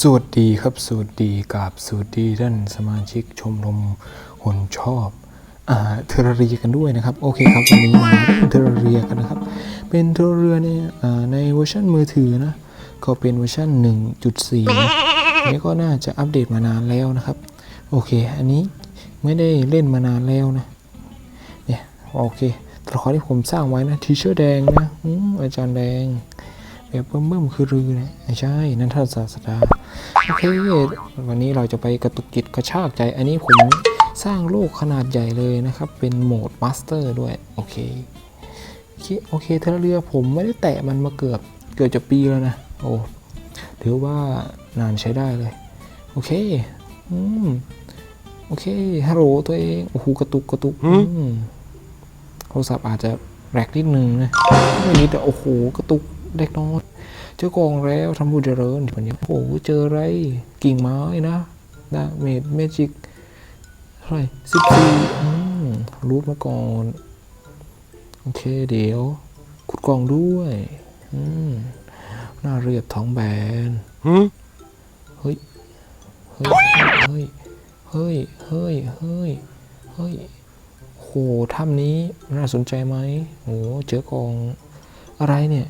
สวัสดีครับสวัสดีกับสวัสดีท่านสมาชิกชมรมคนชอบอ่าเทอร์เรียกันด้วยนะครับ โอเคครับ วันนี้มาเทอร์เรียกันนะครับ เป็นเทอร์เรียเนี่ยอ่าในเวอร์ชันมือถือนะ ก็เป็นเวอร์ชัน1.4นะอันนี้ก็น่าจะอัปเดตมานานแล้วนะครับ โอเค อันนี้ไม่ได้เล่นมานานแล้วนะเนี่ยโอเคตัวละครที่ผมสร้างไว้นะทีเชอร์แดงนะอืมอาจารย์แดง แบบเบิ่มๆคือรือนะไม่ใช่ นั่นท่านศาสดาโอเควันนี้เราจะไปกระตุกจิตกระชากใจ อันนี้ผมสร้างโลกขนาดใหญ่เลยนะครับ เป็นโหมดมาสเตอร์ด้วย โอเค โอเคเคเทเลเรือผมไม่ได้แตะมันมาเกือบเกือบจะปีแล้วนะ โอ้ ถือว่านานใช้ได้เลย โอเค อืม โอเค ฮัลโหลตัวเอง โอ้โห กระตุกกระตุก อืม โทรศัพท์อาจจะแรกนิดนึงนะ ไม่นิดแต่โอ้โห กระตุก เด็กน้อยเจอกองแล้วทำผู้เจริญวันนี้โอ้โหเจออะไรกิ่งไม้นะดาเมจเมจิกเท่าไหร่สิบสี่อืมรูดมาก่อน โอเคเดี๋ยวขุดกล่องด้วยอืมหน้าเรียบท้องแบนเฮ้ย เฮ้ย เฮ้ย เฮ้ย เฮ้ย เฮ้ย เฮ้ยโหถ้ำนี้น่าสนใจไหมโหเจอกองอะไรเนี่ย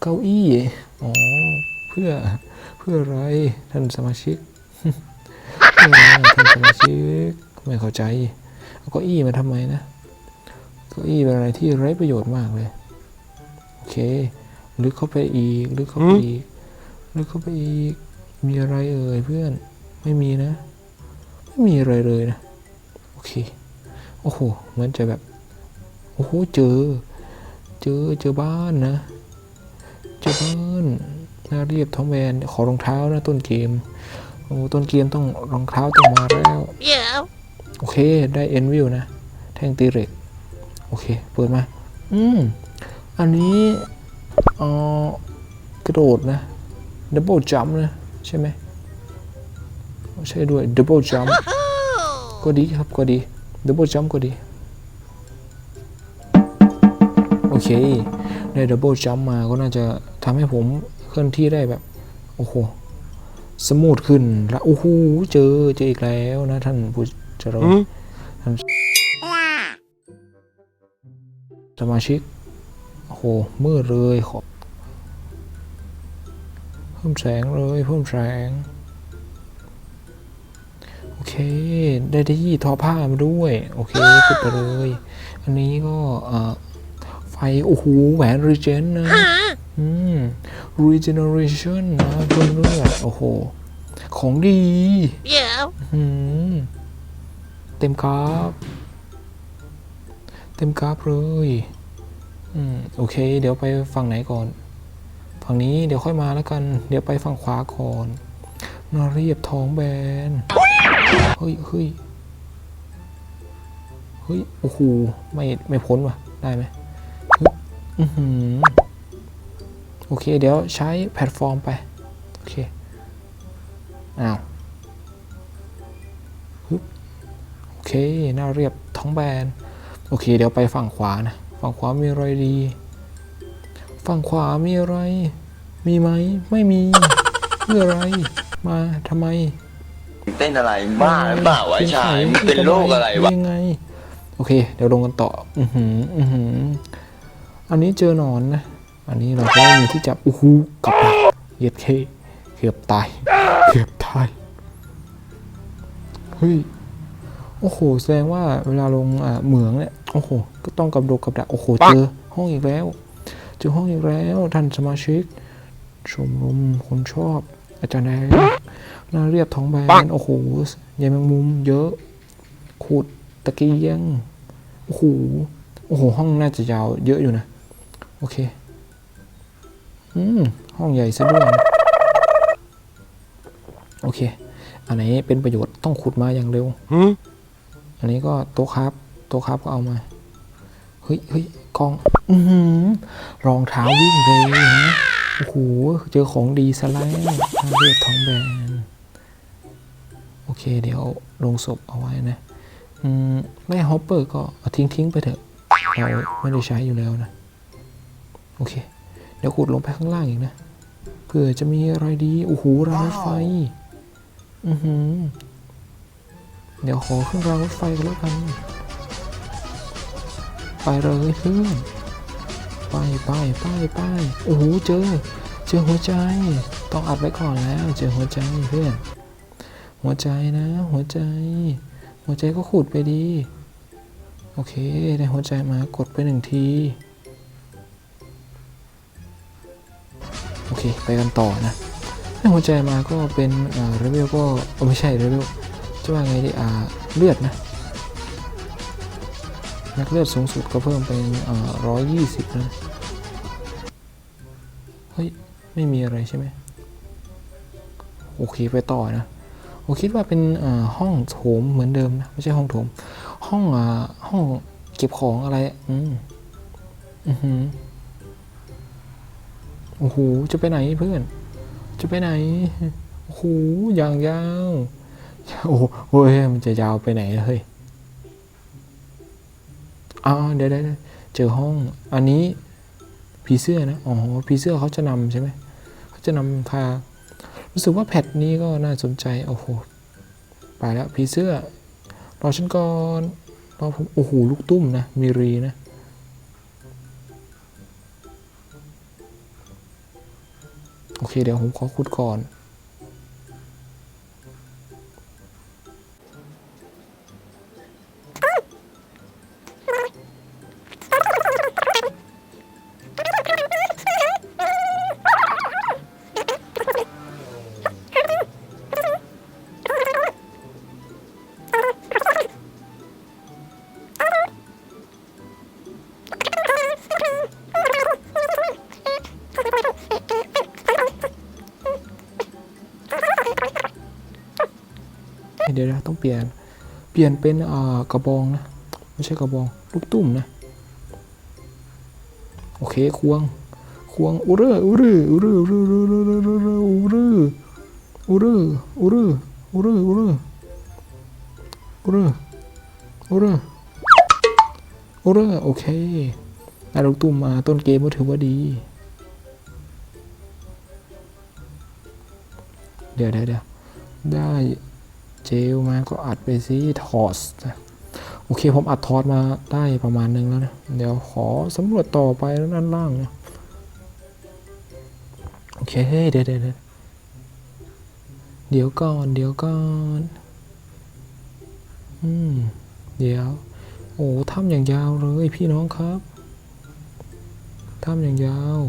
เก้าอี้ อ๋อ เพื่อ เพื่ออะไร ท่านสมาชิกเพื่ออะไรท่านสมาชิก ไม่เข้าใจ เอาเก้าอี้มาทำไมนะ เก้าอี้เป็นอะไรที่ไร้ประโยชน์มากเลย โอเค ลึกเข้าไปอีก ลึกเข้าไปอีก ลึกเข้าไปอีก มีอะไรเอ่ยเพื่อน ไม่มีนะ ไม่มีอะไรเลยนะ โอเค โอ้โห เหมือนจะแบบ โอ้โห เจอ เจอ เจอบ้านนะ เจอบ้านน่าเรียบท้องแบนขอรองเท้านะต้นเกมโอ้ต้นเกมต้องรองเท้าต้องมาแล้ว Yeah. โอเคได้เอ็นวิวนะ แท่งตีเหล็กโอเค เปิดมา อืม อันนี้เอ่อกระโดดนะดับเบิลจัมนะ ใช่ไหมใช่ด้วยดับเบิลจัมก็ดีครับก็ดีดับเบิลจัมก็ดี โอเค ได้ดับเบิลจัมมาก็น่าจะ ทำให้ผมเคลื่อนที่ได้แบบ โอ้โห สมูทขึ้น แล้วโอ้โหเจอเจออีกแล้วนะ ท่านผู้เจริญท่านสมาชิก โอ้โหมืดเลยขอเพิ่มแสงเลย เพิ่มแสง โอเค ได้ได้ยี่ทอผ้ามาด้วย โอเคขึ้นไปเลย อันนี้ก็เอ่อไฟ โอ้โหแหวนรีเจนนะ อืม regeneration นะเพิ่มเลือดโอ้โห ของดี Yeah. อืมเต็มกราฟเต็มกราฟเลยอืมโอเค เดี๋ยวไปฝั่งไหนก่อน ฝั่งนี้เดี๋ยวค่อยมาแล้วกัน เดี๋ยวไปฝั่งขวาก่อนนาเรียบท้องแบน เฮ้ยเฮ้ยเฮ้ย โอ้โห ไม่ ไม่พ้นว่ะ ได้ไหมเฮ้ยอือหือ โอเค เดี๋ยวใช้แพลตฟอร์มไป โอเค อ้าวฮึบโอเค หน้าเรียบท้องแบน โอเค เดี๋ยวไปฝั่งขวานะ ฝั่งขวามีอะไรดี ฝั่งขวามีอะไร มีไหม ไม่มี เพื่ออะไร มาทำไมเต้นอะไรบ้าหรือเปล่าวะไอ้ชายมึงเป็นโรคอะไรวะยังไง โอเค เดี๋ยวลงกันต่อ อือหือ อือหือ อันนี้เจอหนอนนะ อันนี้เราก็ไม่มีที่จับอู้หูกับดักเหยียดเคเกือบตายเกือบตายเฮ้ยโอ้โหแสดงว่าเวลาลงอ่าเหมืองเนี่ยโอ้โหก็ต้องกับดกกับดักโอ้โหเจอห้องอีกแล้วเจอห้องอีกแล้วท่านสมาชิกชมรมคนชอบ อาจารย์แดงหน้าเรียบท้องแบนโอ้โหใยแมงมุมเยอะขุดตะเกียงโอ้โหโอ้โหห้องน่าจะยาวเยอะอยู่นะ โอเค อืม ห้องใหญ่ซะด้วยนะโอเค อันไหนเป็นประโยชน์ต้องขุดมาอย่างเร็ว อันนี้ก็โต๊ะครับโต๊ะครับก็เอามา เฮ้ยเฮ้ยกอง อือหือรองเท้าวิ่งเร็วนะโอ้โห เจอของดีซะแล้วหน้าเรียบท้องแบน โอเค เดี๋ยวลงศพเอาไว้นะ อืมแม่ฮอปเปอร์ก็เอาทิ้งทิ้งๆไปเถอะ เราไม่ได้ใช้อยู่แล้วนะ โอเค เดี๋ยวขุดลงไปข้างล่างอีกนะเผื่อจะมีอะไรดีโอ้โหรางรถไฟ อือหือ เดี๋ยวขอขึ้นรางรถไฟกันแล้วกันไปเลยเพื่อนไปไปไปไปโอ้โหเจอ เจอหัวใจ ต้องอัดไว้ก่อนแล้ว เจอหัวใจเพื่อน หัวใจนะ หัวใจ หัวใจก็ขุดไปดี โอเคได้หัวใจมากดไปหนึ่งที ค ไปกันต่อนะหัวใจมาก็เป็นเอ่เรเวลก็ไม่ใช่เรเวลจะว่าไงดีอ่าเลือดนะนักเลือดสูงสุดก็เพิ่มเป็นเอ่ร้อยยี่สิบนะเฮ้ย ไม่มีอะไรใช่ไหมโอเคไปต่อนะผมคิดว่าเป็นห้องโถมเหมือนเดิมนะ ไม่ใช่ห้องโถม ห้องห้องเก็บของอะไร อืมอือหือ โอ้โห จะไปไหนเพื่อน จะไปไหน โอ้โหย่างยาว โอ้โหมันจะยาวไปไหนเฮ้ยอ๋อเดี๋ยวเจอห้อง อันนี้ผีเสื้อนะ อ๋อ ผีเสื้อเขาจะนำใช่ไหม เขาจะนำพา รู้สึกว่าแพทนี้ก็น่าสนใจ โอ้โห ไปแล้วผีเสื้อ รอฉันก่อน รอผม โอ้โห ลูกตุ้มนะ มีรีนะ เคเดี๋ยวผมขอขุดก่อน เปลี่ยน เปลี่ยนเป็นกระบองนะ ไม่ใช่กระบอง ลูกตุ่มนะ โอเค ควง ควงอุรุออุรุออุรุออุรือุรือุรือุรือุรือุรือุรือุรือุรอุรอโอเคไนาลูกตุ่มมาต้นเกมก็ถือว่าดีเดี๋ยวเดี๋ยวได้ เจลมาก็อัดไปสิทอสนะโอเคผมอัดทอสมาได้ประมาณนึงแล้วนะ เดี๋ยวขอสำรวจต่อไปด้านล่างนะ โอเคเดี๋ยวเดี๋ยวเดี๋ยวเดี๋ยวก่อนเดี๋ยวก่อนอืมเดี๋ยว โอ้ทำอย่างยาวเลยพี่น้องครับทำอย่างยาว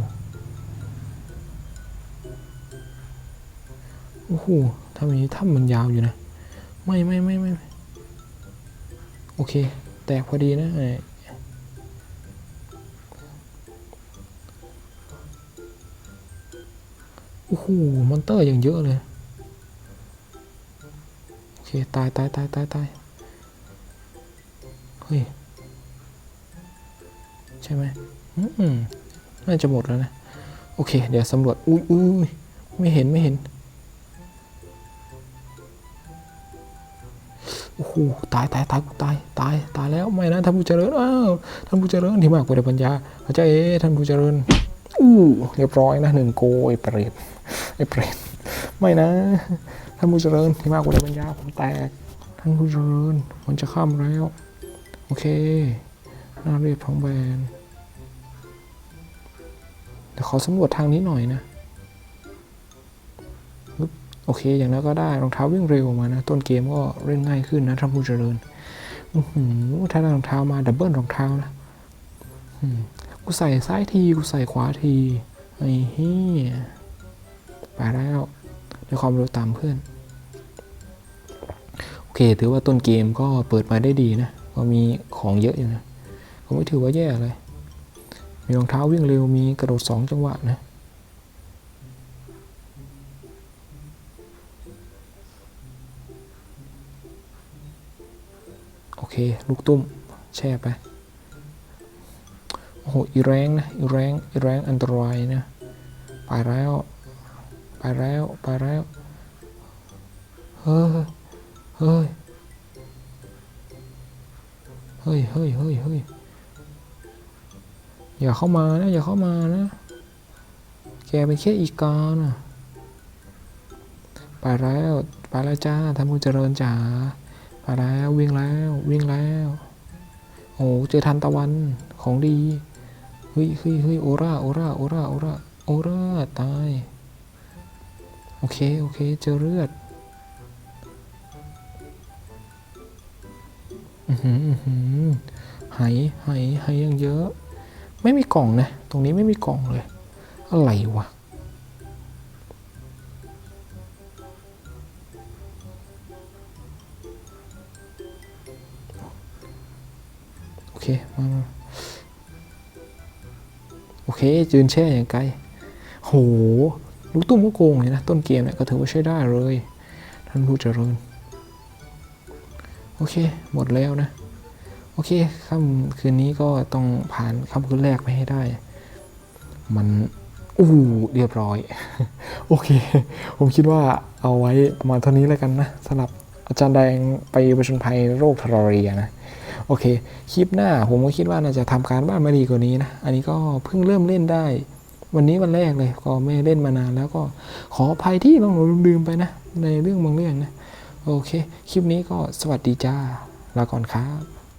โอ้โหทำอย่างนี้ถ้ำมันยาวอยู่นะ ไม่ไม่ไม่ไม่ไม่โอเค แตกพอดีนะไอ้โอ้โหมอนเตอร์อย่างเยอะเลย โอเค ตายตายตายตายตายเฮ้ย ใช่ไหมอืมน่าจะหมดแล้วนะ โอเค เดี๋ยวสำรวจ อุ้ยอุ้ยไม่เห็นไม่เห็น อ้โหตายตายตายกูตายตายตายแล้วไม่นะท่านผู้เจริญอ้าวท่านผู้เจริญที่มากกว่าได้ปัญญาพระเจ้าเอ๋ท่านผู้เจริญอู้เรียบร้อยนะหนึ่งโกไอ้เปรตไอ้เปรตไม่นะ ท่านผู้เจริญที่มากกว่าได้ปัญญาผมแตก ท่านผู้เจริญมันจะข้ามแล้ว โอเคน้าเรียบท้องแบนเดี๋ยวขอสำรวจทางนี้หน่อยนะ โอเค อย่างนั้นก็ได้รองเท้าวิ่งเร็วมานะ ต้นเกมก็เล่นง่ายขึ้นนะท่านผู้เจริญอือหือถ้าได้รองเท้ามาดับเบิลรองเท้านะอืมกูใส่ซ้ายที กูใส่ขวาทีไอ้เหี้ยไปแล้วด้วยความเร็วตามเพื่อน โอเค ถือว่าต้นเกมก็เปิดมาได้ดีนะ ก็มีของเยอะอยู่นะ ก็ไม่ถือว่าแย่เลย มีรองเท้าวิ่งเร็ว มีกระโดดสองจังหวะนะ โอเค ลูกตุ้ม แช่ไป โอ้โห อีแรงนะ อีแรง อีแรงอันตรายนะ ไปแล้ว ไปแล้ว ไปแล้ว เฮ้ย เฮ้ย เฮ้ย เฮ้ย เฮ้ย เฮ้ย อย่าเข้ามานะ อย่าเข้ามานะ แกเป็นแค่อีกานะไปแล้ว ไปแล้วจ้าท่านผู้เจริญจ๋า ไปแล้ววิ่งแล้ววิ่งแล้วโอ้เจอทันตะวันของดีเฮ้ยเฮ้ยเฮ้ยโอราโอราโอราโอราโอราตาย โอเค โอเค เจอเลือดอือหืออื้อหือไหายหายหายยังเยอะ ไม่มีกล่องนะ ตรงนี้ไม่มีกล่องเลย อะไรวะ มามาโอเคจืนแช่อย่างไกล โห ลูกตุ้มก็โกงเลยนะ ต้นเกมเนี่ยก็ถือว่าใช้ได้เลย ท่านผู้เจริญ โอเค หมดแล้วนะ โอเคค่ำคืนนี้ก็ต้องผ่านค่ำคืนแรกไปให้ได้ มันอู้เรียบร้อย โอเค ผมคิดว่าเอาไว้ประมาณเท่านี้แล้วกันนะสำหรับอาจารย์แดงไปประชนภัยโรคทรเรียนะ โอเค คลิปหน้าผมก็คิดว่าน่าจะทำการบ้านมาดีกว่านี้นะ อันนี้ก็เพิ่งเริ่มเล่นได้ วันนี้วันแรกเลย ก็ไม่เล่นมานานแล้วก็ขออภัยที่เราลืมไปนะ ในเรื่องบางเรื่องนะ โอเค คลิปนี้ก็สวัสดีจ้าลาก่อนครับ